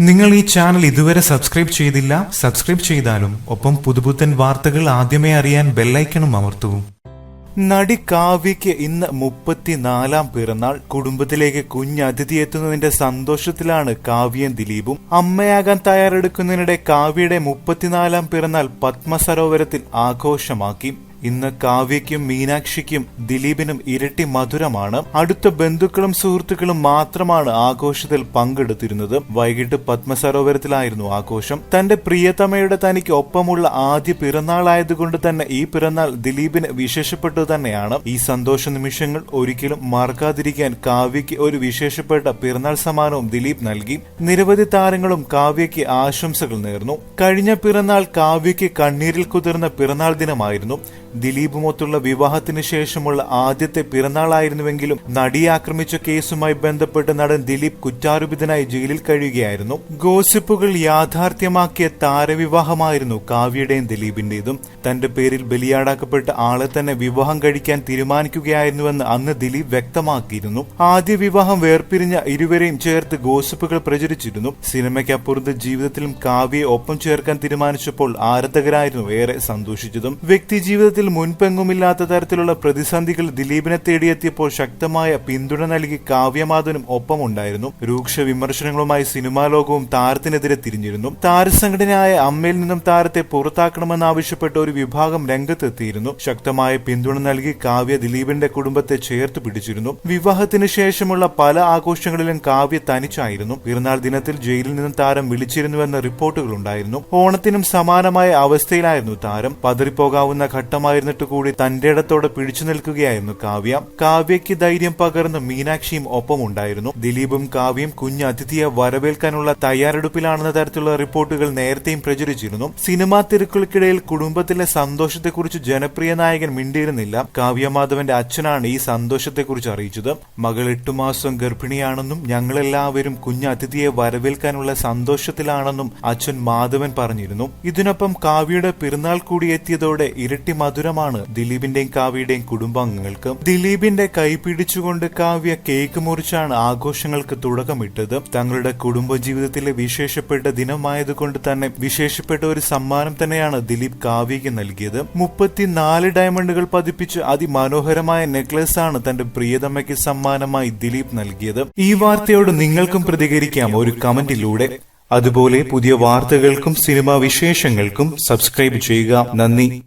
നിങ്ങൾ ഈ ചാനൽ ഇതുവരെ സബ്സ്ക്രൈബ് ചെയ്തില്ല സബ്സ്ക്രൈബ് ചെയ്താലും ഒപ്പം പുതുപുത്തൻ വാർത്തകൾ ആദ്യമേ അറിയാൻ ബെല്ലൈക്കണും അമർത്തൂ. നടി കാവ്യയ്ക്ക് ഇന്ന് മുപ്പത്തിനാലാം പിറന്നാൾ. കുടുംബത്തിലേക്ക് കുഞ്ഞതിഥി എത്തുന്നതിന്റെ സന്തോഷത്തിലാണ് കാവ്യയും ദിലീപും. അമ്മയാകാൻ തയ്യാറെടുക്കുന്നതിനിടെ കാവ്യയുടെ മുപ്പത്തിനാലാം പിറന്നാൾ പത്മസരോവരത്തിൽ ആഘോഷമാക്കി. ഇന്ന് കാവ്യയ്ക്കും മീനാക്ഷിക്കും ദിലീപിനും ഇരട്ടി മധുരമാണ്. അടുത്ത ബന്ധുക്കളും സുഹൃത്തുക്കളും മാത്രമാണ് ആഘോഷത്തിൽ പങ്കെടുത്തിരുന്നത്. വൈകിട്ട് പത്മസരോവരത്തിലായിരുന്നു ആഘോഷം. തന്റെ പ്രിയതമയുടെ തനിക്ക് ഒപ്പമുള്ള ആദ്യ പിറന്നാളായതുകൊണ്ട് തന്നെ ഈ പിറന്നാൾ ദിലീപിന് വിശേഷപ്പെട്ടു തന്നെയാണ്. ഈ സന്തോഷ നിമിഷങ്ങൾ ഒരിക്കലും മറക്കാതിരിക്കാൻ കാവ്യയ്ക്ക് ഒരു വിശേഷപ്പെട്ട പിറന്നാൾ സമ്മാനവും ദിലീപ് നൽകി. നിരവധി താരങ്ങളും കാവ്യയ്ക്ക് ആശംസകൾ നേർന്നു. കഴിഞ്ഞ പിറന്നാൾ കാവ്യയ്ക്ക് കണ്ണീരിൽ കുതിർന്ന പിറന്നാൾ ദിനമായിരുന്നു. ദിലീപുമൊത്തുള്ള വിവാഹത്തിന് ശേഷമുള്ള ആദ്യത്തെ പിറന്നാളായിരുന്നുവെങ്കിലും നടിയെ ആക്രമിച്ച കേസുമായി ബന്ധപ്പെട്ട് നടൻ ദിലീപ് കുറ്റാരോപിതനായി ജയിലിൽ കഴിയുകയായിരുന്നു. ഗോസിപ്പുകൾ യാഥാർത്ഥ്യമാക്കിയ താരവിവാഹമായിരുന്നു കാവ്യയുടെയും ദിലീപിന്റേതും. തന്റെ പേരിൽ ബലിയാടാക്കപ്പെട്ട ആളെ തന്നെ വിവാഹം കഴിക്കാൻ തീരുമാനിക്കുകയായിരുന്നുവെന്ന് അന്ന് ദിലീപ് വ്യക്തമാക്കിയിരുന്നു. ആദ്യ വിവാഹം വേർപിരിഞ്ഞ ഇരുവരെയും ചേർത്ത് ഗോസിപ്പുകൾ പ്രചരിച്ചിരുന്നു. സിനിമയ്ക്കപ്പുറത്ത് ജീവിതത്തിലും കാവ്യയെ ഒപ്പം ചേർക്കാൻ തീരുമാനിച്ചപ്പോൾ ആരാധകരായിരുന്നു ഏറെ സന്തോഷിച്ചതും. വ്യക്തി ജീവിതത്തിൽ മുൻപെങ്ങുമില്ലാത്ത തരത്തിലുള്ള പ്രതിസന്ധികൾ ദിലീപിനെ തേടിയെത്തിയപ്പോൾ ശക്തമായ പിന്തുണ നൽകി കാവ്യമാധവനും ഒപ്പമുണ്ടായിരുന്നു. രൂക്ഷ വിമർശനങ്ങളുമായി സിനിമാ ലോകവും താരത്തിനെതിരെ തിരിഞ്ഞിരുന്നു. താരസംഘടനയായ അമ്മയിൽ നിന്നും താരത്തെ പുറത്താക്കണമെന്നാവശ്യപ്പെട്ട ഒരു വിഭാഗം രംഗത്തെത്തിയിരുന്നു. ശക്തമായ പിന്തുണ നൽകി കാവ്യ ദിലീപിന്റെ കുടുംബത്തെ ചേർത്ത് പിടിച്ചിരുന്നു. വിവാഹത്തിന് ശേഷമുള്ള പല ആഘോഷങ്ങളിലും കാവ്യ തനിച്ചായിരുന്നു. പിറന്നാൾ ദിനത്തിൽ ജയിലിൽ നിന്നും താരം വിളിച്ചിരുന്നുവെന്ന റിപ്പോർട്ടുകളുണ്ടായിരുന്നു. ഓണത്തിനും സമാനമായ അവസ്ഥയിലായിരുന്നു താരം. പതറിപ്പോകാവുന്ന ഘട്ടമായിരുന്നിട്ട് കൂടി തന്റെ ഇടത്തോടെ പിടിച്ചു നിൽക്കുകയായിരുന്നു കാവ്യ. കാവ്യയ്ക്ക് ധൈര്യം പകർന്ന് മീനാക്ഷിയും ഒപ്പമുണ്ടായിരുന്നു. ദിലീപും കാവ്യയും കുഞ്ഞ് അതിഥിയെ വരവേൽക്കാനുള്ള തയ്യാറെടുപ്പിലാണെന്ന തരത്തിലുള്ള റിപ്പോർട്ടുകൾ നേരത്തെയും പ്രചരിച്ചിരുന്നു. സിനിമാ തിരക്കുകൾക്കിടയിൽ കുടുംബത്തിലെ സന്തോഷത്തെക്കുറിച്ച് ജനപ്രിയ നായകൻ മിണ്ടിയിരുന്നില്ല. കാവ്യമാധവന്റെ അച്ഛനാണ് ഈ സന്തോഷത്തെക്കുറിച്ച് അറിയിച്ചത്. മകൾ എട്ടു മാസം ഗർഭിണിയാണെന്നും ഞങ്ങളെല്ലാവരും കുഞ്ഞ് അതിഥിയെ വരവേൽക്കാനുള്ള സന്തോഷത്തിലാണെന്നും അച്ഛൻ മാധവൻ പറഞ്ഞിരുന്നു. ഇതിനൊപ്പം കാവ്യയുടെ പിറന്നാൾ കൂടി എത്തിയതോടെ ഇരട്ടി മധുരമാണ്. ദിലീപിന്റെയും കാവ്യയുടെയും കുടുംബാംഗങ്ങൾക്ക് ദിലീപിന്റെ കൈ പിടിച്ചുകൊണ്ട് കാവ്യ കേക്ക് മുറിച്ചാണ് ആഘോഷങ്ങൾക്ക് തുടക്കമിട്ടത്. തങ്ങളുടെ കുടുംബജീവിതത്തിലെ വിശേഷപ്പെട്ട ദിനമായതുകൊണ്ട് തന്നെ വിശേഷപ്പെട്ട ഒരു സമ്മാനം തന്നെയാണ് ദിലീപ് കാവ്യയ്ക്ക് നൽകിയത്. മുപ്പത്തിനാല് ഡയമണ്ടുകൾ പതിപ്പിച്ച് അതിമനോഹരമായ നെക്ലസ് ആണ് തന്റെ പ്രിയതമ്മയ്ക്ക് സമ്മാനമായി ദിലീപ് നൽകിയത്. ഈ വാർത്തയോട് നിങ്ങൾക്കും പ്രതികരിക്കാം. ഒരു കമന്റിലൂടെ. അതുപോലെ പുതിയ വാർത്തകൾക്കും സിനിമാ വിശേഷങ്ങൾക്കും സബ്സ്ക്രൈബ് ചെയ്യുക. നന്ദി.